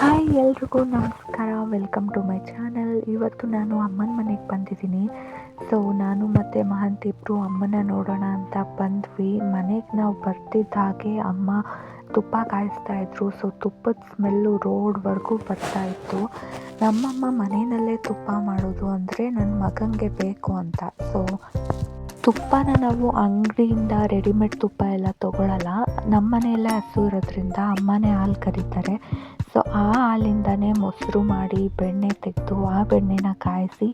Hi ಎಲ್ರಿಗೂ ನಮಸ್ಕಾರ. Welcome to my channel ಇವತ್ತು ನಾನು ಅಮ್ಮನ ಮನೆಗೆ ಬಂದಿದ್ದೀನಿ. ಸೊ ನಾನು ಮತ್ತು ಮಹಂತ್ ಇಬ್ಬರು ಅಮ್ಮನ ನೋಡೋಣ ಅಂತ ಬಂದ್ವಿ. ಮನೆಗೆ ನಾವು ಬರ್ತಿದ್ದ ಹಾಗೆ ಅಮ್ಮ ತುಪ್ಪ ಕಾಯಿಸ್ತಾ ಇದ್ರು. ಸೊ ತುಪ್ಪದ ಸ್ಮೆಲ್ಲು ರೋಡ್ವರೆಗೂ ಬರ್ತಾ ಇತ್ತು. ನಮ್ಮಮ್ಮ ಮನೆಯಲ್ಲೇ ತುಪ್ಪ ಮಾಡೋದು ಅಂದರೆ ನನ್ನ ಮಗನಿಗೆ ಬೇಕು ಅಂತ. ಸೊ ತುಪ್ಪನ ನಾವು ಅಂಗಡಿಯಿಂದ ರೆಡಿಮೇಡ್ ತುಪ್ಪ ಎಲ್ಲ ತೊಗೊಳಲ್ಲ. ನಮ್ಮ ಮನೆಯಲ್ಲೇ ಹಸು ಇರೋದ್ರಿಂದ ಅಮ್ಮನೇ ಹಾಲು ಕರೀತಾರೆ. ಸೊ ಆ ಹಾಲಿಂದನೇ ಮೊಸರು ಮಾಡಿ ಬೆಣ್ಣೆ ತೆಗೆದು ಆ ಬೆಣ್ಣೆನ ಕಾಯಿಸಿ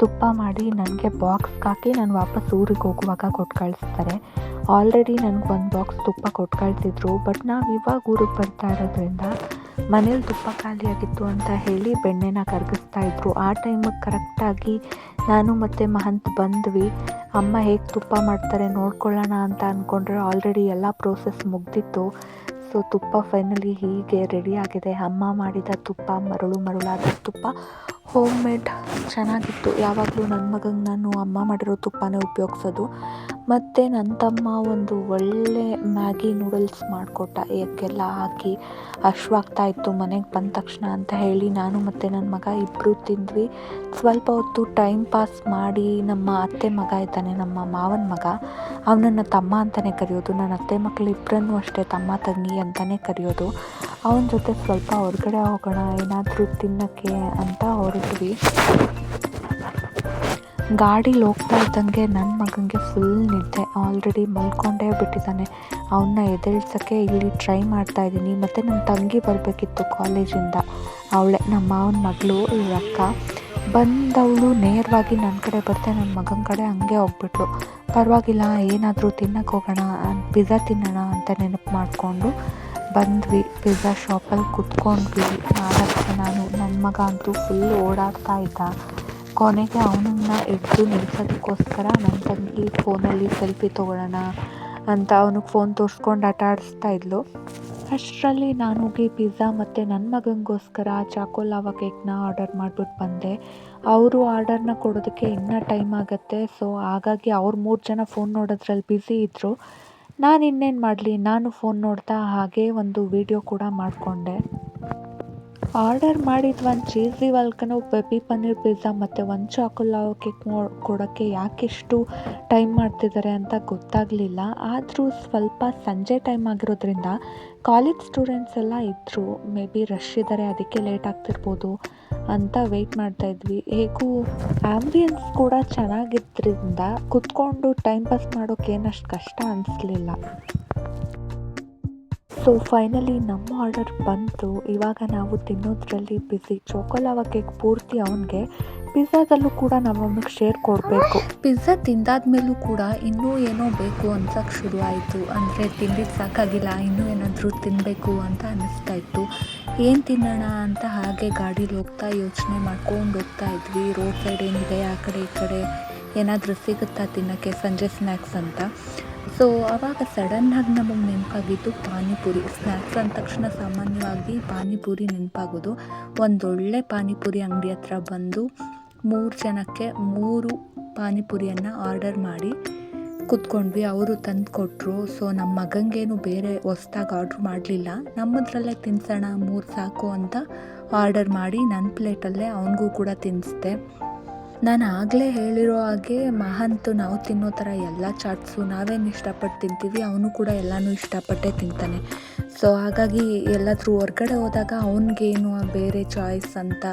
ತುಪ್ಪ ಮಾಡಿ ನನಗೆ ಬಾಕ್ಸ್ಗೆ ಹಾಕಿ ನಾನು ವಾಪಸ್ ಊರಿಗೆ ಹೋಗುವಾಗ ಕೊಟ್ಟು ಕಳಿಸ್ತಾರೆ ಆಲ್ರೆಡಿ ನನಗೆ ಒಂದು ಬಾಕ್ಸ್ ತುಪ್ಪ ಕೊಟ್ಟು ಕಳಿಸಿದ್ರು ಬಟ್ ನಾವು ಇವಾಗ ಊರಿಗೆ ಬರ್ತಾ ಇರೋದ್ರಿಂದ ಮನೇಲಿ ತುಪ್ಪ ಖಾಲಿಯಾಗಿತ್ತು ಅಂತ ಹೇಳಿ ಬೆಣ್ಣೆನ ಕರಗಿಸ್ತಾ ಇದ್ರು. ಆ ಟೈಮಿಗೆ ಕರೆಕ್ಟಾಗಿ ನಾನು ಮತ್ತು ಮಹಂತ್ ಬಂದ್ವಿ. ಅಮ್ಮ ಹೇಗೆ ತುಪ್ಪ ಮಾಡ್ತಾರೆ ನೋಡ್ಕೊಳ್ಳೋಣ ಅಂತ ಅಂದ್ಕೊಂಡ್ರೆ ಆಲ್ರೆಡಿ ಎಲ್ಲ ಪ್ರೋಸೆಸ್ ಮುಗ್ದಿತ್ತು. ಸೊ ತುಪ್ಪ ಫೈನಲಿ ಹೀಗೆ ರೆಡಿ ಆಗಿದೆ. ಅಮ್ಮ ಮಾಡಿದ ತುಪ್ಪ ಮರಳು ಮರಳಾದ ತುಪ್ಪ. ಹೋಮ್ ಮೇಡ್ ಚೆನ್ನಾಗಿತ್ತು. ಯಾವಾಗಲೂ ನನ್ನ ಮಗಂಗೆ ನಾನು ಅಮ್ಮ ಮಾಡಿರೋ ತುಪ್ಪನೇ ಉಪಯೋಗಿಸೋದು. ಮತ್ತು ನನ್ನ ತಮ್ಮ ಒಂದು ಒಳ್ಳೆ ಮ್ಯಾಗಿ ನೂಡಲ್ಸ್ ಮಾಡಿಕೊಟ್ಟ. ಎಗ್ಗೆಲ್ಲ ಹಾಕಿ ಹಶ್ವಾಗ್ತಾ ಇತ್ತು. ಮನೆಗೆ ಬಂದ ತಕ್ಷಣ ಅಂತ ಹೇಳಿ ನಾನು ಮತ್ತು ನನ್ನ ಮಗ ಇಬ್ಬರು ತಿಂದ್ವಿ. ಸ್ವಲ್ಪ ಹೊತ್ತು ಟೈಮ್ ಪಾಸ್ ಮಾಡಿ ನಮ್ಮ ಅತ್ತೆ ಮಗ ಇದ್ದಾನೆ, ನಮ್ಮ ಮಾವನ ಮಗ. ಅವನನ್ನು ತಮ್ಮ ಅಂತಲೇ ಕರೆಯೋದು. ನನ್ನ ಅತ್ತೆ ಮಕ್ಕಳು ಇಬ್ಬರನ್ನೂ ಅಷ್ಟೇ ತಮ್ಮ, ತಂಗಿ ಅಂತಲೇ ಕರೆಯೋದು. ಅವನ ಜೊತೆ ಸ್ವಲ್ಪ ಹೊರಗಡೆ ಹೋಗೋಣ, ಏನಾದರೂ ತಿನ್ನೋಕ್ಕೆ ಅಂತ ಹೊರಟ್ವಿ ಗಾಡೀಲಿ ಹೋಗ್ತಾ ಇದ್ದಂಗೆ ನನ್ನ ಮಗನಿಗೆ ಫುಲ್ ನಿದ್ದೆ. ಆಲ್ರೆಡಿ ಮಲ್ಕೊಂಡೇ ಬಿಟ್ಟಿದ್ದಾನೆ. ಅವನ್ನ ಎದ್ದೇಳ್ಸೋಕ್ಕೆ ಇಲ್ಲಿ ಟ್ರೈ ಮಾಡ್ತಾ ಇದ್ದೀನಿ. ಮತ್ತು ನನ್ನ ತಂಗಿ ಬರಬೇಕಿತ್ತು ಕಾಲೇಜಿಂದ ಅವಳೆ, ನಮ್ಮ ಮಾವನ ಮಗಳು ಇವಳ ಅಕ್ಕ. ಬಂದವಳು ನೇರವಾಗಿ ನನ್ನ ಕಡೆ ಬರ್ತೆ ನನ್ನ ಮಗನ ಕಡೆ ಹಂಗೆ ಹೋಗ್ಬಿಟ್ಲು. ಪರವಾಗಿಲ್ಲ, ಏನಾದರೂ ತಿನ್ನಕ್ಕೆ ಹೋಗೋಣ, ಪಿಜ್ಜಾ ತಿನ್ನೋಣ ಅಂತ ನೆನಪು ಮಾಡಿಕೊಂಡು ಬಂದ್ವಿ. ಪಿಜ್ಜಾ ಶಾಪಲ್ಲಿ ಕುತ್ಕೊಂಡ್ವಿ. ನಾಲ್ಕು ನಾನು ನನ್ನ ಮಗ ಅಂತೂ ಫುಲ್ ಓಡಾಡ್ತಾ ಇದ್ದ. ಕೊನೆಗೆ ಅವನನ್ನ ಹಿಡ್ದು ನಿಲ್ಸೋದಕ್ಕೋಸ್ಕರ ನನ್ನ ತಂಗಿ ಫೋನಲ್ಲಿ ಸೆಲ್ಫಿ ತೊಗೊಳ್ಳೋಣ ಅಂತ ಅವನಿಗೆ ಫೋನ್ ತೋರಿಸ್ಕೊಂಡು ಆಟ ಆಡಿಸ್ತಾ ಇದ್ಲು. ಅಷ್ಟರಲ್ಲಿ ನಾನು ಹೋಗಿ ಪಿಜ್ಜಾ ಮತ್ತು ನನ್ನ ಮಗನಿಗೋಸ್ಕರ ಚಾಕೋ ಲಾವಾ ಕೇಕ್ನ ಆರ್ಡರ್ ಮಾಡಿಬಿಟ್ಟು ಬಂದೆ. ಅವರು ಆರ್ಡರ್ನ ಕೊಡೋದಕ್ಕೆ ಇನ್ನೂ ಟೈಮ್ ಆಗುತ್ತೆ. ಸೊ ಹಾಗಾಗಿ ಅವ್ರು ಮೂರು ಜನ ಫೋನ್ ನೋಡೋದ್ರಲ್ಲಿ ಬ್ಯುಸಿ ಇದ್ದರು ನಾನು ಇನ್ನೇನು ಮಾಡಲಿ? ನಾನು ಫೋನ್ ನೋಡ್ತಾ ಹಾಗೇ ಒಂದು ವಿಡಿಯೋ ಕೂಡ ಮಾಡಿಕೊಂಡೆ. ಆರ್ಡರ್ ಮಾಡಿದ ಒಂದು cheesy volcano peppy paneer pizza ಮತ್ತು ಒಂದು ಚಾಕೊಲಾ ಕೇಕ್ ಕೊಡೋಕ್ಕೆ ಯಾಕೆಷ್ಟು ಟೈಮ್ ಮಾಡ್ತಿದ್ದಾರೆ ಅಂತ ಗೊತ್ತಾಗಲಿಲ್ಲ. ಆದರೂ ಸ್ವಲ್ಪ ಸಂಜೆ ಟೈಮ್ ಆಗಿರೋದ್ರಿಂದ ಕಾಲೇಜ್ ಸ್ಟೂಡೆಂಟ್ಸ್ ಎಲ್ಲ ಇದ್ದರು ಮೇ ಬಿ ರಶ್ ಇದ್ದಾರೆ ಅದಕ್ಕೆ ಲೇಟ್ ಆಗ್ತಿರ್ಬೋದು ಅಂತ ವೆಯ್ಟ್ ಮಾಡ್ತಾಯಿದ್ವಿ ಹೇಗೂ ಆ್ಯಂಬಿಯನ್ಸ್ ಕೂಡ ಚೆನ್ನಾಗಿದ್ದರಿಂದ ಕುತ್ಕೊಂಡು ಟೈಮ್ ಪಾಸ್ ಮಾಡೋಕ್ಕೇನಷ್ಟು ಕಷ್ಟ ಅನಿಸ್ಲಿಲ್ಲ. ಸೊ ಫೈನಲಿ ನಮ್ಮ ಆರ್ಡರ್ ಬಂತು. ಇವಾಗ ನಾವು ತಿನ್ನೋದ್ರಲ್ಲಿ ಬಿಸಿ ಚೋಕೋಲಾವ ಕೇಕ್ ಪೂರ್ತಿ ಅವನಿಗೆ. ಪಿಜ್ಜಾದಲ್ಲೂ ಕೂಡ ನಾವು ಅವನಿಗೆ ಶೇರ್ ಕೊಡಬೇಕು. ಪಿಜ್ಜಾ ತಿಂದಾದ್ಮೇಲೂ ಕೂಡ ಇನ್ನೂ ಏನೋ ಬೇಕು ಅನ್ಸಕ್ಕೆ ಶುರು ಆಯಿತು ಅಂದರೆ ತಿಂದಿದ್ದು ಸಾಕಾಗಿಲ್ಲ, ಇನ್ನೂ ಏನಾದರೂ ತಿನ್ನಬೇಕು ಅಂತ ಅನ್ನಿಸ್ತಾ ಇತ್ತು. ಏನು ತಿನ್ನೋಣ ಅಂತ ಹಾಗೆ ಗಾಡೀಲಿ ಹೋಗ್ತಾ ಯೋಚನೆ ಮಾಡ್ಕೊಂಡು ಹೋಗ್ತಾ ಇದ್ವಿ. ರೋಡ್ ಸೈಡ್ ಏನಿದೆ, ಆ ಕಡೆ ಈ ಕಡೆ ಏನಾದರೂ ಸಿಗುತ್ತಾ ತಿನ್ನೋಕ್ಕೆ? ಸಂಜೆ ಸ್ನ್ಯಾಕ್ಸ್ ಅಂತ. ಸೊ ಆವಾಗ ಸಡನ್ನಾಗಿ ನಮಗೆ ನೆನಪಾಗಿದ್ದು ಪಾನಿಪುರಿ ಸ್ನ್ಯಾಕ್ಸ್ ಅಂದ ತಕ್ಷಣ ಸಾಮಾನ್ಯವಾಗಿ ಪಾನಿಪುರಿ ನೆನಪಾಗೋದು. ಒಂದೊಳ್ಳೆ ಪಾನಿಪುರಿ ಅಂಗಡಿ ಹತ್ರ ಬಂದು ಮೂರು ಜನಕ್ಕೆ ಮೂರು ಪಾನಿಪುರಿಯನ್ನು ಆರ್ಡರ್ ಮಾಡಿ ಕುತ್ಕೊಂಡ್ವಿ. ಅವರು ತಂದು ಕೊಟ್ಟರು ಸೊ ನಮ್ಮ ಮಗಂಗೇನು ಬೇರೆ ಹೊಸ್ದಾಗಿ ಆರ್ಡ್ರ್ ಮಾಡಲಿಲ್ಲ. ನಮ್ಮದ್ರಲ್ಲೇ ತಿನ್ಸೋಣ, ಮೂರು ಸಾಕು ಅಂತ ಆರ್ಡರ್ ಮಾಡಿ ನನ್ನ ಪ್ಲೇಟಲ್ಲೇ ಅವನಿಗೂ ಕೂಡ ತಿನ್ನಿಸ್ದೆ ನಾನು ಆಗಲೇ ಹೇಳಿರೋ ಹಾಗೆ ಮಹಂತು ನಾವು ತಿನ್ನೋ ಥರ ಎಲ್ಲ ಚಾಟ್ಸು ನಾವೇನು ಇಷ್ಟಪಟ್ಟು ತಿಂತೀವಿ, ಅವನು ಕೂಡ ಎಲ್ಲನೂ ಇಷ್ಟಪಟ್ಟೇ ತಿಂತಾನೆ. ಸೊ ಹಾಗಾಗಿ ಎಲ್ಲಾದರೂ ಹೊರ್ಗಡೆ ಹೋದಾಗ ಅವನಿಗೇನು ಬೇರೆ ಚಾಯ್ಸ್ ಅಂತ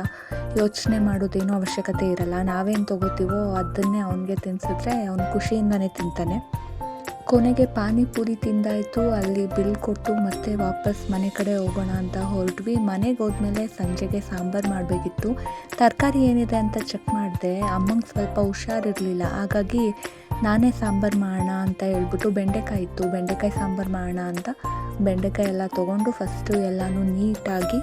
ಯೋಚನೆ ಮಾಡೋದೇನೂ ಅವಶ್ಯಕತೆ ಇರಲ್ಲ. ನಾವೇನು ತೊಗೋತೀವೋ ಅದನ್ನೇ ಅವನಿಗೆ ತಿನ್ಸಿದ್ರೆ ಅವ್ನು ಖುಷಿಯಿಂದನೇ ತಿಂತಾನೆ. ಕೊನೆಗೆ ಪಾನಿಪುರಿ ತಿಂದಾಯಿತು. ಅಲ್ಲಿ ಬಿಲ್ ಕೊಟ್ಟು ಮತ್ತೆ ವಾಪಸ್ ಮನೆ ಕಡೆ ಹೋಗೋಣ ಅಂತ ಹೊರಟ್ವಿ. ಮನೆಗೆ ಹೋದ್ಮೇಲೆ ಸಂಜೆಗೆ ಸಾಂಬಾರು ಮಾಡಬೇಕಿತ್ತು. ತರಕಾರಿ ಏನಿದೆ ಅಂತ ಚೆಕ್ ಮಾಡಿದೆ. ಅಮ್ಮಂಗೆ ಸ್ವಲ್ಪ ಹುಷಾರಿರಲಿಲ್ಲ. ಹಾಗಾಗಿ ನಾನೇ ಸಾಂಬಾರು ಮಾಡೋಣ ಅಂತ ಹೇಳ್ಬಿಟ್ಟು ಬೆಂಡೆಕಾಯಿ ಇತ್ತು. ಬೆಂಡೆಕಾಯಿ ಸಾಂಬಾರು ಮಾಡೋಣ ಅಂತ ಬೆಂಡೆಕಾಯಿ ಎಲ್ಲ ತೊಗೊಂಡು ಫಸ್ಟು ಎಲ್ಲನೂ ನೀಟಾಗಿ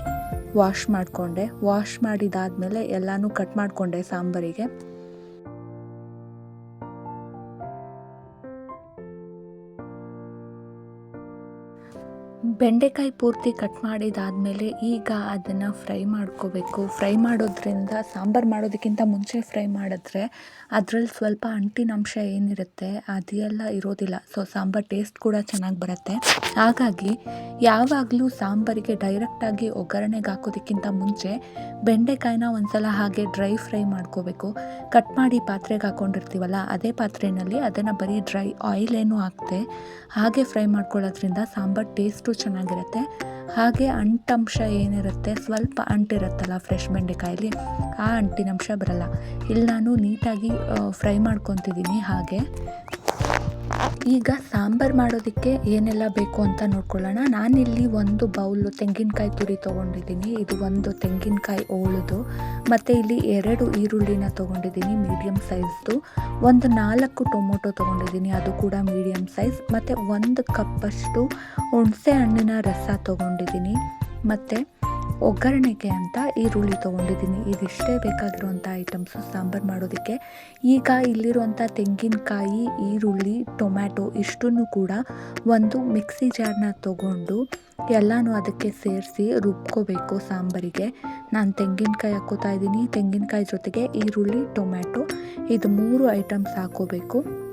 ವಾಶ್ ಮಾಡಿಕೊಂಡೆ. ವಾಶ್ ಮಾಡಿದಾದಮೇಲೆ ಎಲ್ಲನೂ ಕಟ್ ಮಾಡಿಕೊಂಡೆ ಸಾಂಬಾರಿಗೆ. ಬೆಂಡೆಕಾಯಿ ಪೂರ್ತಿ ಕಟ್ ಮಾಡಿದಾದಮೇಲೆ ಈಗ ಅದನ್ನು ಫ್ರೈ ಮಾಡ್ಕೋಬೇಕು. ಫ್ರೈ ಮಾಡೋದ್ರಿಂದ, ಸಾಂಬಾರು ಮಾಡೋದಕ್ಕಿಂತ ಮುಂಚೆ ಫ್ರೈ ಮಾಡಿದ್ರೆ ಅದರಲ್ಲಿ ಸ್ವಲ್ಪ ಅಂಟಿನಂಶ ಏನಿರುತ್ತೆ ಅದೆಲ್ಲ ಇರೋದಿಲ್ಲ. ಸೊ ಸಾಂಬಾರು ಟೇಸ್ಟ್ ಕೂಡ ಚೆನ್ನಾಗಿ ಬರುತ್ತೆ. ಹಾಗಾಗಿ ಯಾವಾಗಲೂ ಸಾಂಬಾರಿಗೆ ಡೈರೆಕ್ಟಾಗಿ ಒಗ್ಗರಣೆಗೆ ಹಾಕೋದಕ್ಕಿಂತ ಮುಂಚೆ ಬೆಂಡೆಕಾಯಿನ ಒಂದ್ಸಲ ಹಾಗೆ ಡ್ರೈ ಫ್ರೈ ಮಾಡ್ಕೋಬೇಕು. ಕಟ್ ಮಾಡಿ ಪಾತ್ರೆಗೆ ಹಾಕ್ಕೊಂಡಿರ್ತೀವಲ್ಲ ಅದೇ ಪಾತ್ರೆಯಲ್ಲಿ ಅದನ್ನು ಬರೀ ಡ್ರೈ ಆಯಿಲ್ ಏನು ಹಾಕ್ತೆ ಹಾಗೆ ಫ್ರೈ ಮಾಡ್ಕೊಳ್ಳೋದ್ರಿಂದ ಸಾಂಬಾರು ಟೇಸ್ಟು ಚೆನ್ನಾಗಿರುತ್ತೆ. ಹಾಗೆ ಅಂಟಂಶ ಏನಿರುತ್ತೆ, ಸ್ವಲ್ಪ ಅಂಟಿರುತ್ತಲ್ಲ ಫ್ರೆಶ್ ಬೆಂಡೆಕಾಯಲ್ಲಿ, ಆ ಅಂಟಿನಂಶ ಬರಲ್ಲ. ಇಲ್ಲಿ ನಾನು ನೀಟಾಗಿ ಫ್ರೈ ಮಾಡ್ಕೊತಿದ್ದೀನಿ ಹಾಗೆ. ಈಗ ಸಾಂಬಾರ್ ಮಾಡೋದಕ್ಕೆ ಏನೆಲ್ಲ ಬೇಕು ಅಂತ ನೋಡ್ಕೊಳ್ಳೋಣ. ನಾನಿಲ್ಲಿ ಒಂದು ಬೌಲು ತೆಂಗಿನಕಾಯಿ ತುರಿ ತೊಗೊಂಡಿದ್ದೀನಿ. ಇದು ಒಂದು ತೆಂಗಿನಕಾಯಿ ಓಳುದು. ಮತ್ತು ಇಲ್ಲಿ ಎರಡು ಈರುಳ್ಳಿನ ತೊಗೊಂಡಿದ್ದೀನಿ ಮೀಡಿಯಮ್ ಸೈಜ್ದು ಒಂದು ನಾಲ್ಕು ಟೊಮೊಟೊ ತೊಗೊಂಡಿದ್ದೀನಿ, ಅದು ಕೂಡ ಮೀಡಿಯಮ್ ಸೈಜ್ ಮತ್ತು ಒಂದು ಕಪ್ಪಷ್ಟು ಹುಣಸೆ ಹಣ್ಣಿನ ರಸ ತೊಗೊಂಡಿದ್ದೀನಿ. ಮತ್ತು ಒಗ್ಗರಣೆಗೆ ಅಂತ ಈರುಳ್ಳಿ ತೊಗೊಂಡಿದ್ದೀನಿ. ಇದಿಷ್ಟೇ ಬೇಕಾಗಿರುವಂಥ ಐಟಮ್ಸು ಸಾಂಬಾರು ಮಾಡೋದಕ್ಕೆ. ಈಗ ಇಲ್ಲಿರುವಂಥ ತೆಂಗಿನಕಾಯಿ, ಈರುಳ್ಳಿ, ಟೊಮ್ಯಾಟೊ ಇಷ್ಟನ್ನು ಕೂಡ ಒಂದು ಮಿಕ್ಸಿ ಜಾರ್ನ ತೊಗೊಂಡು ಎಲ್ಲನೂ ಅದಕ್ಕೆ ಸೇರಿಸಿ ರುಬ್ಕೋಬೇಕು ಸಾಂಬಾರಿಗೆ. ನಾನು ತೆಂಗಿನಕಾಯಿ ಹಾಕೋತಾ ಇದ್ದೀನಿ. ತೆಂಗಿನಕಾಯಿ ಜೊತೆಗೆ ಈರುಳ್ಳಿ, ಟೊಮ್ಯಾಟೊ, ಇದು ಮೂರು ಐಟಮ್ಸ್ ಹಾಕೋಬೇಕು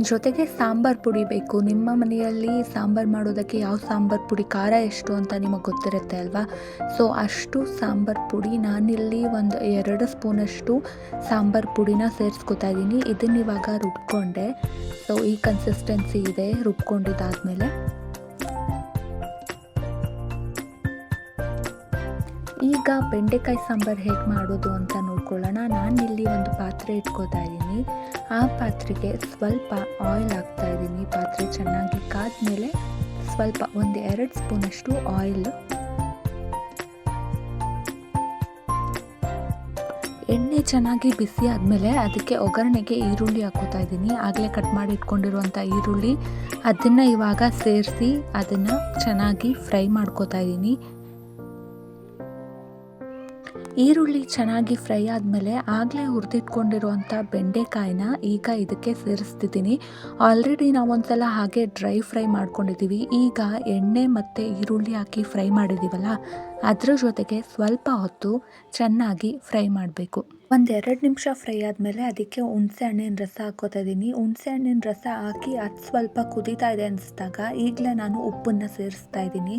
ಜೊತೆಗೆ ಸಾಂಬಾರು ಪುಡಿ ಬೇಕು. ನಿಮ್ಮ ಮನೆಯಲ್ಲಿ ಸಾಂಬಾರು ಮಾಡೋದಕ್ಕೆ ಯಾವ ಸಾಂಬಾರು ಪುಡಿ? ಖಾರ ಎಷ್ಟು ಅಂತ ನಿಮಗೆ ಗೊತ್ತಿರುತ್ತೆ ಅಲ್ವಾ? ಸೊ, ಅಷ್ಟು ಸಾಂಬಾರು ಪುಡಿ ನಾನಿಲ್ಲಿ ಒಂದು ಎರಡು ಸ್ಪೂನಷ್ಟು ಸಾಂಬಾರು ಪುಡಿನ ಸೇರಿಸ್ಕೊತಾ ಇದ್ದೀನಿ. ಇದನ್ನ ಇವಾಗ ರುಬ್ಕೊಂಡೆ. ಸೊ, ಈ ಕನ್ಸಿಸ್ಟೆನ್ಸಿ ಇದೆ. ರುಬ್ಕೊಂಡಿದ್ದಾದಮೇಲೆ ಈಗ ಬೆಂಡೆಕಾಯಿ ಸಾಂಬಾರು ಹೇಗೆ ಮಾಡೋದು ಅಂತ ನೋಡ್ಕೊಳ್ಳೋಣ. ನಾನಿಲ್ಲಿ ಒಂದು ಪಾತ್ರೆ ಇಟ್ಕೋತಾ ಇದ್ದೀನಿ. ಆ ಪಾತ್ರೆಗೆ ಸ್ವಲ್ಪ ಆಯಿಲ್ ಹಾಕ್ತಾ ಇದ್ದೀನಿ. ಪಾತ್ರೆ ಚೆನ್ನಾಗಿ ಕಾದ್ಮೇಲೆ ಸ್ವಲ್ಪ ಒಂದು ಎರಡು ಸ್ಪೂನಷ್ಟು ಆಯಿಲ್ ಎಣ್ಣೆ ಚೆನ್ನಾಗಿ ಬಿಸಿ ಆದಮೇಲೆ ಅದಕ್ಕೆ ಒಗ್ಗರಣೆಗೆ ಈರುಳ್ಳಿ ಹಾಕೋತಾ ಇದ್ದೀನಿ. ಆಗಲೇ ಕಟ್ ಮಾಡಿ ಇಟ್ಕೊಂಡಿರುವಂಥ ಈರುಳ್ಳಿ. ಅದನ್ನು ಇವಾಗ ಸೇರಿಸಿ ಅದನ್ನು ಚೆನ್ನಾಗಿ ಫ್ರೈ ಮಾಡ್ಕೋತಾ ಇದ್ದೀನಿ. ಈರುಳ್ಳಿ ಚೆನ್ನಾಗಿ ಫ್ರೈ ಆದಮೇಲೆ ಆಗಲೇ ಹುರಿದಿಟ್ಕೊಂಡಿರುವಂಥ ಬೆಂಡೆಕಾಯಿನ ಈಗ ಇದಕ್ಕೆ ಸೇರಿಸ್ತಿದ್ದೀನಿ. ಆಲ್ರೆಡಿ ನಾವು ಒಂದ್ಸಲ ಹಾಗೆ ಡ್ರೈ ಫ್ರೈ ಮಾಡ್ಕೊಂಡಿದ್ದೀವಿ ಈಗ ಎಣ್ಣೆ ಮತ್ತು ಈರುಳ್ಳಿ ಹಾಕಿ ಫ್ರೈ ಮಾಡಿದ್ದೀವಲ್ಲ ಅದರ ಜೊತೆಗೆ ಸ್ವಲ್ಪ ಹೊತ್ತು ಚೆನ್ನಾಗಿ ಫ್ರೈ ಮಾಡಬೇಕು. ಒಂದೆರಡು ನಿಮಿಷ ಫ್ರೈ ಆದಮೇಲೆ ಅದಕ್ಕೆ ಹುಣಸೆ ಹಣ್ಣಿನ ರಸ ಹಾಕೋತಾ ಇದ್ದೀನಿ ಹುಣಸೆ ಹಣ್ಣಿನ ರಸ ಹಾಕಿ ಅದು ಸ್ವಲ್ಪ ಕುದೀತಾ ಇದೆ ಅನಿಸಿದಾಗ ಈಗಲೇ ನಾನು ಉಪ್ಪನ್ನು ಸೇರಿಸ್ತಾ ಇದ್ದೀನಿ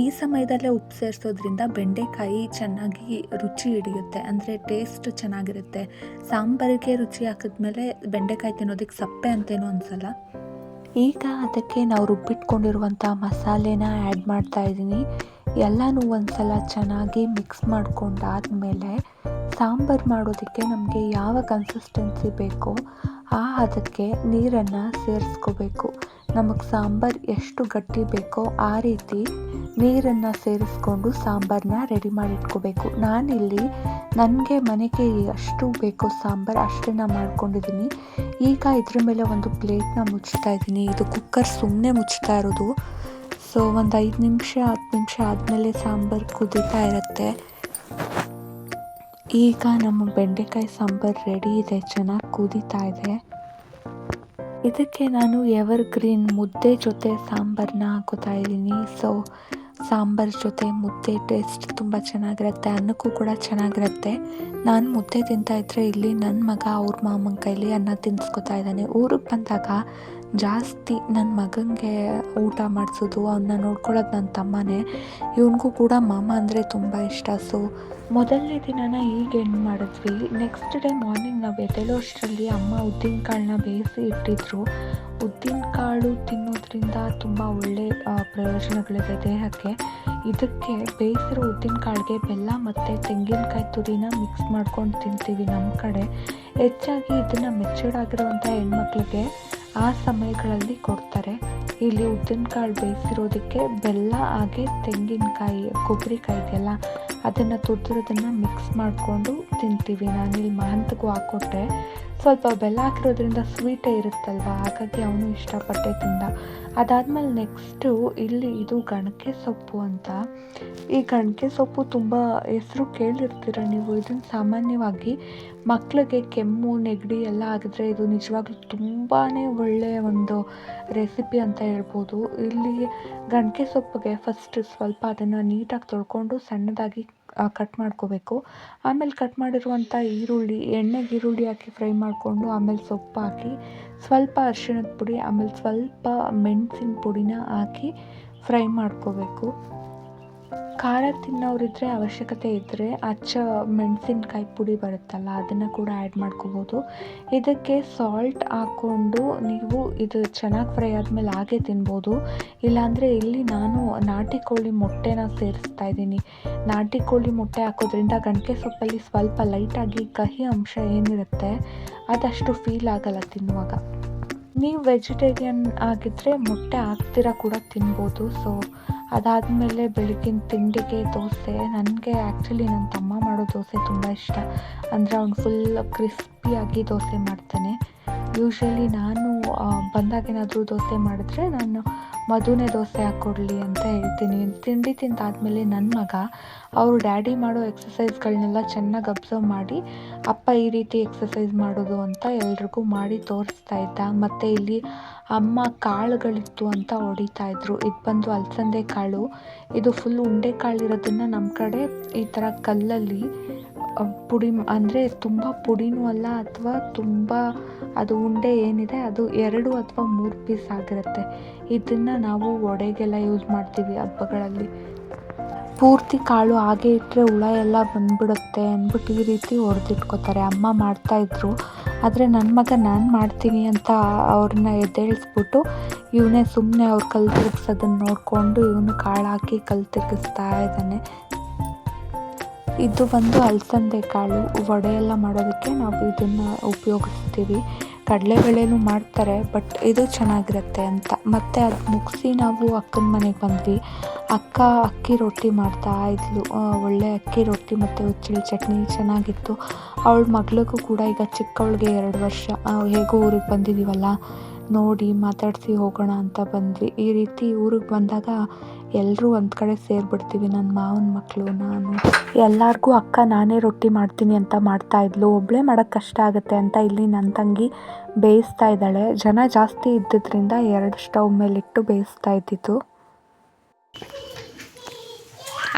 ಈ ಸಮಯದಲ್ಲೇ ಉಪ್ಪು ಸೇರಿಸೋದ್ರಿಂದ ಬೆಂಡೆಕಾಯಿ ಚೆನ್ನಾಗಿ ರುಚಿ ಹಿಡಿಯುತ್ತೆ. ಅಂದರೆ ಟೇಸ್ಟ್ ಚೆನ್ನಾಗಿರುತ್ತೆ. ಸಾಂಬಾರಿಗೆ ರುಚಿ ಹಾಕಿದ್ಮೇಲೆ ಬೆಂಡೆಕಾಯಿ ತಿನ್ನೋದಕ್ಕೆ ಸಪ್ಪೆ ಅಂತೇನೂ ಅನಿಸಲ್ಲ. ಈಗ ಅದಕ್ಕೆ ನಾವು ರುಬ್ಬಿಟ್ಕೊಂಡಿರುವಂಥ ಮಸಾಲೆನ ಆ್ಯಡ್ ಮಾಡ್ತಾ ಇದ್ದೀನಿ ಎಲ್ಲನೂ ಒಂದು ಸಲ ಚೆನ್ನಾಗಿ ಮಿಕ್ಸ್ ಮಾಡ್ಕೊಂಡಾದಮೇಲೆ ಸಾಂಬಾರು ಮಾಡೋದಕ್ಕೆ ನಮಗೆ ಯಾವ ಕನ್ಸಿಸ್ಟೆನ್ಸಿ ಬೇಕೋ ಆ ಅದಕ್ಕೆ ನೀರನ್ನು ಸೇರಿಸ್ಕೋಬೇಕು. ನಮಗೆ ಸಾಂಬಾರು ಎಷ್ಟು ಗಟ್ಟಿ ಬೇಕೋ ಆ ರೀತಿ ನೀರನ್ನು ಸೇರಿಸ್ಕೊಂಡು ಸಾಂಬಾರನ್ನ ರೆಡಿ ಮಾಡಿಟ್ಕೋಬೇಕು. ನಾನಿಲ್ಲಿ ನನಗೆ ಮನೆಗೆ ಎಷ್ಟು ಬೇಕೋ ಸಾಂಬಾರು ಅಷ್ಟನ್ನು ಮಾಡ್ಕೊಂಡಿದ್ದೀನಿ ಈಗ ಇದ್ರ ಮೇಲೆ ಒಂದು ಪ್ಲೇಟ್ನ ಮುಚ್ತಾ ಇದ್ದೀನಿ ಇದು ಕುಕ್ಕರ್ ಸುಮ್ಮನೆ ಮುಚ್ತಾ ಇರೋದು. ಸೊ ಒಂದು ಐದು ನಿಮಿಷ, ಹತ್ತು ನಿಮಿಷ ಆದಮೇಲೆ ಸಾಂಬಾರು ಕುದೀತಾ ಇರುತ್ತೆ. ಈಗ ನಮ್ಮ ಬೆಂಡೆಕಾಯಿ ಸಾಂಬಾರು ರೆಡಿ ಇದೆ, ಚೆನ್ನಾಗಿ ಕುದೀತಾ ಇದೆ. ಇದಕ್ಕೆ ನಾನು ಎವರ್ ಗ್ರೀನ್ ಮುದ್ದೆ ಜೊತೆ ಸಾಂಬಾರನ್ನ ಹಾಕೋತಾ ಇದ್ದೀನಿ. ಸೊ ಸಾಂಬಾರ್ ಜೊತೆ ಮುದ್ದೆ ಟೇಸ್ಟ್ ತುಂಬ ಚೆನ್ನಾಗಿರುತ್ತೆ, ಅನ್ನಕ್ಕೂ ಕೂಡ ಚೆನ್ನಾಗಿರುತ್ತೆ. ನಾನು ಮುದ್ದೆ ತಿಂತಾ ಇದ್ದರೆ ಇಲ್ಲಿ ನನ್ನ ಮಗ ಅವ್ರ ಮಾಮನ ಕೈಲಿ ಅನ್ನ ತಿನ್ನಿಸ್ಕೊತಾ ಇದ್ದಾನೆ. ಊರಿಗೆ ಬಂದಾಗ ಜಾಸ್ತಿ ನನ್ನ ಮಗನಿಗೆ ಊಟ ಮಾಡಿಸೋದು ಅವನ್ನ ನೋಡ್ಕೊಳ್ಳೋದು ನನ್ನ ತಮ್ಮನೇ. ಇವನಿಗೂ ಕೂಡ ಮಾಮ ಅಂದರೆ ತುಂಬ ಇಷ್ಟ. ಸೊ ಮೊದಲನೇ ದಿನನ ಈಗ ಏನು ಮಾಡಿದ್ವಿ. ನೆಕ್ಸ್ಟ್ ಡೇ ಮಾರ್ನಿಂಗ್ ನಾವು ಎದ್ದೇಳೋ ಅಷ್ಟರಲ್ಲಿ ಅಮ್ಮ ಉದ್ದಿನಕಾಳನ್ನ ಬೇಯಿಸಿ ಇಟ್ಟಿದ್ರು. ಉದ್ದಿನಕಾಳು ತಿನ್ನೋದ್ರಿಂದ ತುಂಬ ಒಳ್ಳೆ ಪ್ರಯೋಜನಗಳಿದೆ ದೇಹಕ್ಕೆ. ಇದಕ್ಕೆ ಬೇಯಿಸಿರೋ ಉದ್ದಿನಕಾಳಿಗೆ ಬೆಲ್ಲ ಮತ್ತು ತೆಂಗಿನಕಾಯಿ ತುರಿನ ಮಿಕ್ಸ್ ಮಾಡ್ಕೊಂಡು ತಿಂತೀವಿ ನಮ್ಮ ಕಡೆ. ಹೆಚ್ಚಾಗಿ ಇದನ್ನು ಮೆಚೂರ್ಡ್ ಆಗಿರುವಂಥ ಹೆಣ್ಮಕ್ಳಿಗೆ. ಆ ಸಮಯಗಳಲ್ಲಿ ಕೊಡ್ತಾರೆ. ಇಲ್ಲಿ ಉದ್ದಿನಕಾಳು ಬೇಯಿಸಿರೋದಕ್ಕೆ ಬೆಲ್ಲ ಹಾಗೆ ತೆಂಗಿನಕಾಯಿ, ಕೊಬ್ಬರಿಕಾಯಿ ಇದೆಯಲ್ಲ, ಅದನ್ನು ತುರಿದಿರೋದನ್ನು ಮಿಕ್ಸ್ ಮಾಡಿಕೊಂಡು ತಿಂತೀವಿ. ನಾನಿಲ್ಲಿ ಮಹಂತಗೂ ಹಾಕ್ಕೊಟ್ಟೆ. ಸ್ವಲ್ಪ ಬೆಲ್ಲ ಹಾಕಿರೋದ್ರಿಂದ ಸ್ವೀಟೇ ಇರುತ್ತಲ್ವ? ಹಾಗಾಗಿ ಅವನು ಇಷ್ಟಪಟ್ಟೆ ತಿಂದ. ಅದಾದಮೇಲೆ ನೆಕ್ಸ್ಟು ಇಲ್ಲಿ ಇದು ಗಣಕೆ ಸೊಪ್ಪು ಅಂತ. ಈ ಗಣಕೆ ಸೊಪ್ಪು ತುಂಬ ಹೆಸರು ಕೇಳಿರ್ತೀರ ನೀವು? ಇದನ್ನು ಸಾಮಾನ್ಯವಾಗಿ ಮಕ್ಕಳಿಗೆ ಕೆಮ್ಮು, ನೆಗಡಿ ಎಲ್ಲ ಆಗಿದ್ರೆ ಇದು ನಿಜವಾಗ್ಲೂ ತುಂಬಾ ಒಳ್ಳೆಯ ಒಂದು ರೆಸಿಪಿ ಅಂತ ಹೇಳ್ಬೋದು. ಇಲ್ಲಿ ಗಣಕೆ ಸೊಪ್ಪಿಗೆ ಫಸ್ಟ್ ಸ್ವಲ್ಪ ಅದನ್ನು ನೀಟಾಗಿ ತೊಳ್ಕೊಂಡು ಸಣ್ಣದಾಗಿ ಕಟ್ ಮಾಡ್ಕೋಬೇಕು. ಆಮೇಲೆ ಕಟ್ ಮಾಡಿರುವಂಥ ಈರುಳ್ಳಿ, ಎಣ್ಣೆಗೆ ಈರುಳ್ಳಿ ಹಾಕಿ ಫ್ರೈ ಮಾಡಿಕೊಂಡು ಆಮೇಲೆ ಸೊಪ್ಪು ಹಾಕಿ, ಸ್ವಲ್ಪ ಅರಿಶಿಣದ ಪುಡಿ, ಆಮೇಲೆ ಸ್ವಲ್ಪ ಮೆಣಸಿನ ಪುಡಿನ ಹಾಕಿ ಫ್ರೈ ಮಾಡ್ಕೋಬೇಕು. ಖಾರ ತಿನ್ನೋರಿದ್ರೆ ಅವಶ್ಯಕತೆ ಇದ್ದರೆ ಅಚ್ಚ ಮೆಣಸಿನ್ಕಾಯಿ ಪುಡಿ ಬರುತ್ತಲ್ಲ, ಅದನ್ನು ಕೂಡ ಆ್ಯಡ್ ಮಾಡ್ಕೋಬೋದು. ಇದಕ್ಕೆ ಸಾಲ್ಟ್ ಹಾಕ್ಕೊಂಡು ನೀವು ಇದು ಚೆನ್ನಾಗಿ ಫ್ರೈ ಆದಮೇಲೆ ಹಾಗೆ ತಿನ್ಬೋದು. ಇಲ್ಲಾಂದರೆ ಇಲ್ಲಿ ನಾನು ನಾಟಿ ಕೋಳಿ ಮೊಟ್ಟೆನ ಸೇರಿಸ್ತಾ ಇದ್ದೀನಿ. ನಾಟಿ ಕೋಳಿ ಮೊಟ್ಟೆ ಹಾಕೋದ್ರಿಂದ ಗಂಟೆ ಸೊಪ್ಪಲ್ಲಿ ಸ್ವಲ್ಪ ಲೈಟಾಗಿ ಕಹಿ ಅಂಶ ಏನಿರುತ್ತೆ, ಅದಷ್ಟು ಫೀಲ್ ಆಗಲ್ಲ ತಿನ್ನುವಾಗ. ನೀವು ವೆಜಿಟೇರಿಯನ್ ಆಗಿದ್ದರೆ ಮೊಟ್ಟೆ ಹಾಕ್ತೀರ ಕೂಡ ತಿನ್ಬೋದು. ಸೊ ಅದಾದಮೇಲೆ ಬೆಳಗಿನ ತಿಂಡಿಗೆ ದೋಸೆ. ನನಗೆ ಆ್ಯಕ್ಚುಲಿ ನನ್ನ ತಮ್ಮ ಮಾಡೋ ದೋಸೆ ತುಂಬ ಇಷ್ಟ. ಅಂದರೆ ಅವ್ನು ಫುಲ್ ಕ್ರಿಸ್ಪಿಯಾಗಿ ದೋಸೆ ಮಾಡ್ತಾನೆ. ಯೂಶ್ವಲಿ ನಾನು ಬಂದಾಗೇನಾದರೂ ದೋಸೆ ಮಾಡಿದ್ರೆ ನಾನು ಮಧುನೇ ದೋಸೆ ಹಾಕ್ಕೊಡ್ಲಿ ಅಂತ ಹೇಳ್ತೀನಿ. ತಿಂಡಿ ತಿಂದಾದಮೇಲೆ ನನ್ನ ಮಗ, ಅವರು ಡ್ಯಾಡಿ ಮಾಡೋ ಎಕ್ಸಸೈಸ್ಗಳನ್ನೆಲ್ಲ ಚೆನ್ನಾಗಿ ಅಬ್ಸರ್ವ್ ಮಾಡಿ, ಅಪ್ಪ ಈ ರೀತಿ ಎಕ್ಸಸೈಸ್ ಮಾಡೋದು ಅಂತ ಎಲ್ರಿಗೂ ಮಾಡಿ ತೋರಿಸ್ತಾ ಇದ್ದ. ಮತ್ತು ಇಲ್ಲಿ ಅಮ್ಮ ಕಾಳುಗಳಿತ್ತು ಅಂತ ಹೊಡಿತಾ ಇದ್ರು. ಇದು ಬಂದು ಅಲಸಂದೆ ಕಾಳು. ಇದು ಫುಲ್ ಉಂಡೆ ಕಾಳಿರೋದನ್ನು ನಮ್ಮ ಕಡೆ ಈ ಥರ ಕಲ್ಲಲ್ಲಿ ಪುಡಿ ಅಂದರೆ ತುಂಬ ಪುಡಿನೂ ಅಲ್ಲ ಅಥವಾ ತುಂಬ ಅದು ಉಂಡೆ ಏನಿದೆ ಅದು ಎರಡು ಅಥವಾ ಮೂರು ಪೀಸ್ ಆಗಿರುತ್ತೆ. ಇದನ್ನು ನಾವು ವಡೆಗೆಲ್ಲ ಯೂಸ್ ಮಾಡ್ತೀವಿ ಹಬ್ಬಗಳಲ್ಲಿ. ಪೂರ್ತಿ ಕಾಳು ಹಾಗೆ ಇಟ್ಟರೆ ಹುಳ ಎಲ್ಲ ಬಂದ್ಬಿಡುತ್ತೆ ಅಂದ್ಬಿಟ್ಟು ಈ ರೀತಿ ಹೊಡೆದಿಟ್ಕೋತಾರೆ ಅಮ್ಮ ಮಾಡ್ತಾಯಿದ್ರು ಆದರೆ ನನ್ನ ಮಗ ನಾನು ಮಾಡ್ತೀನಿ ಅಂತ ಅವ್ರನ್ನ ಎದ್ದೇಳಿಸ್ಬಿಟ್ಟು ಇವನೇ ಸುಮ್ಮನೆ ಅವ್ರು ಕಲ್ ತಿರುಗ್ಸೋದನ್ನು ನೋಡಿಕೊಂಡು ಇವನು ಕಾಳು ಹಾಕಿ ಕಲ್ ತಿರುಗಿಸ್ತಾ ಇದ್ದಾನೆ. ಇದು ಬಂದು ಅಲಸಂದೆ ಕಾಳು, ವಡೆ ಎಲ್ಲ ಮಾಡೋದಕ್ಕೆ ನಾವು ಇದನ್ನು ಉಪಯೋಗಿಸ್ತೀವಿ. ಕಡಲೆಬೇಳೆನೂ ಮಾಡ್ತಾರೆ ಬಟ್ ಇದು ಚೆನ್ನಾಗಿರುತ್ತೆ ಅಂತ. ಮತ್ತು ಅದು ಮುಗಿಸಿ ನಾವು ಅಕ್ಕನ ಮನೆಗೆ ಬಂದ್ವಿ. ಅಕ್ಕ ಅಕ್ಕಿ ರೊಟ್ಟಿ ಮಾಡ್ತಾ ಇದ್ಲು. ಒಳ್ಳೆ ಅಕ್ಕಿ ರೊಟ್ಟಿ ಮತ್ತು ಹುಚ್ಚಳಿ ಚಟ್ನಿ ಚೆನ್ನಾಗಿತ್ತು. ಅವಳ ಮಗಳಿಗೂ ಕೂಡ ಈಗ ಚಿಕ್ಕವಳಿಗೆ ಎರಡು ವರ್ಷ ಹೇಗೂ ಊರಿಗೆ ಬಂದಿದ್ದೀವಲ್ಲ ನೋಡಿ ಮಾತಾಡಿಸಿ ಹೋಗೋಣ ಅಂತ ಬಂದ್ವಿ. ಈ ರೀತಿ ಊರಿಗೆ ಬಂದಾಗ ಎಲ್ಲರೂ ಒಂದು ಕಡೆ ಸೇರಿಬಿಡ್ತೀವಿ ನನ್ನ ಮಾವನ ಮಕ್ಕಳು ನಾನು. ಎಲ್ಲರಿಗೂ ಅಕ್ಕ ನಾನೇ ರೊಟ್ಟಿ ಮಾಡ್ತೀನಿ ಅಂತ ಮಾಡ್ತಾ ಇದ್ಲು. ಒಬ್ಬಳೇ ಮಾಡೋಕ್ಕೆ ಕಷ್ಟ ಆಗುತ್ತೆ ಅಂತ ಇಲ್ಲಿ ನನ್ನ ತಂಗಿ ಬೇಯಿಸ್ತಾ ಇದ್ದಾಳೆ. ಜನ ಜಾಸ್ತಿ ಇದ್ದಿದ್ದರಿಂದ ಎರಡು ಸ್ಟವ್ ಮೇಲಿಟ್ಟು ಬೇಯಿಸ್ತಾ ಇದ್ದಿದ್ದು.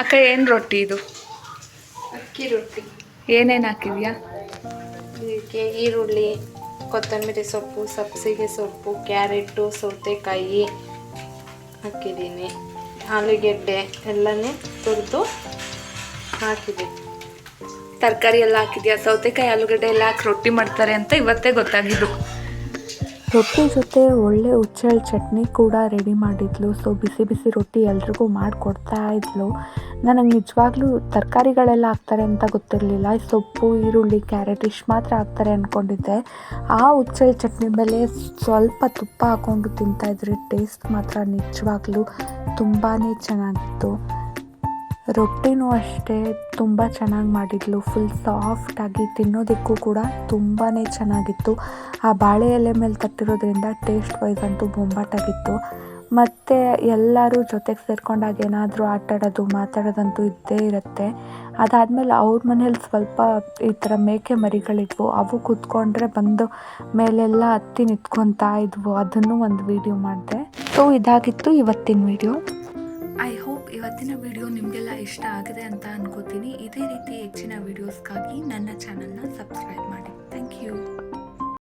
ಅಕ್ಕ ಏನು ರೊಟ್ಟಿ ಇದು? ಅಕ್ಕಿ ರೊಟ್ಟಿ. ಏನೇನು ಹಾಕಿದ್ಯಾ? ಈರುಳ್ಳಿ. ಕೊತ್ತಂಬರಿ ಸೊಪ್ಪು, ಸಬ್ಸಿಗೆ ಸೊಪ್ಪು, ಕ್ಯಾರೆಟು, ಸೌತೆಕಾಯಿ ಹಾಕಿದ್ದೀನಿ. ಆಲೂಗೆಡ್ಡೆ ಎಲ್ಲನೇ ತುರಿದು ಹಾಕಿದ್ದೀನಿ ತರಕಾರಿ ಎಲ್ಲ ಹಾಕಿದ್ಯಾ? ಸೌತೆಕಾಯಿ, ಆಲೂಗಡ್ಡೆ ಎಲ್ಲ ಹಾಕಿ ರೊಟ್ಟಿ ಮಾಡ್ತಾರೆ ಅಂತ ಇವತ್ತೇ ಗೊತ್ತಾಗಿದ್ದು. ರೊಟ್ಟಿ ಜೊತೆ ಒಳ್ಳೆ ಹುಚ್ಚೆಳ್ಳು ಚಟ್ನಿ ಕೂಡ ರೆಡಿ ಮಾಡಿದ್ಲು. ಸೊ ಬಿಸಿ ಬಿಸಿ ರೊಟ್ಟಿ ಎಲ್ರಿಗೂ ಮಾಡಿಕೊಡ್ತಾ ಇದ್ಲು. ನನಗೆ ನಿಜವಾಗ್ಲೂ ತರಕಾರಿಗಳೆಲ್ಲ ಹಾಕ್ತಾರೆ ಅಂತ ಗೊತ್ತಿರಲಿಲ್ಲ. ಸೊಪ್ಪು ಈರುಳ್ಳಿ, ಕ್ಯಾರೆಟ್ ಇಷ್ಟು ಮಾತ್ರ ಹಾಕ್ತಾರೆ ಅಂದ್ಕೊಂಡಿದ್ದೆ ಆ ಹುಚ್ಚೆಳ್ಳು ಚಟ್ನಿ ಮೇಲೆ ಸ್ವಲ್ಪ ತುಪ್ಪ ಹಾಕ್ಕೊಂಡು ತಿಂತಾಯಿದ್ರೆ ಟೇಸ್ಟ್ ಮಾತ್ರ ನಿಜವಾಗ್ಲೂ ತುಂಬಾ ಚೆನ್ನಾಗಿತ್ತು. ರೊಟ್ಟಿನೂ ಅಷ್ಟೇ ತುಂಬ ಚೆನ್ನಾಗಿ ಮಾಡಿದ್ಲು. ಫುಲ್ ಸಾಫ್ಟಾಗಿ ತಿನ್ನೋದಕ್ಕೂ ಕೂಡ ತುಂಬಾ ಚೆನ್ನಾಗಿತ್ತು. ಆ ಬಾಳೆ ಎಲೆ ಮೇಲೆ ತಟ್ಟಿರೋದ್ರಿಂದ ಟೇಸ್ಟ್ ವೈಸ್ ಅಂತೂ ಬೊಂಬಾಟಾಗಿತ್ತು. ಮತ್ತು ಎಲ್ಲರೂ ಜೊತೆಗೆ ಸೇರ್ಕೊಂಡಾಗ ಏನಾದರೂ ಆಟಾಡೋದು ಮಾತಾಡೋದಂತೂ ಇದ್ದೇ ಇರುತ್ತೆ. ಅದಾದಮೇಲೆ ಅವ್ರ ಮನೇಲಿ ಸ್ವಲ್ಪ ಈ ಥರ ಮೇಕೆ ಮರಿಗಳಿದ್ವು. ಅವು ಕೂತ್ಕೊಂಡ್ರೆ ಬಂದು ಮೇಲೆಲ್ಲ ಹತ್ತಿ ನಿಂತ್ಕೊತಾ ಇದ್ವು. ಅದನ್ನು ಒಂದು ವಿಡಿಯೋ ಮಾಡಿದೆ. ಸೊ ಇದಾಗಿತ್ತು ಇವತ್ತಿನ ವಿಡಿಯೋ ಇವತ್ತಿನ ವಿಡಿಯೋ ನಿಮಗೆಲ್ಲ ಇಷ್ಟ ಆಗಿದೆ ಅಂತ ಅನ್ಕೋತೀನಿ. ಇದೇ ರೀತಿ ಹೆಚ್ಚಿನ ವಿಡಿಯೋಸ್ಗಾಗಿ ನನ್ನ ಚಾನಲ್ನ ಸಬ್ಸ್ಕ್ರೈಬ್ ಮಾಡಿ. Thank you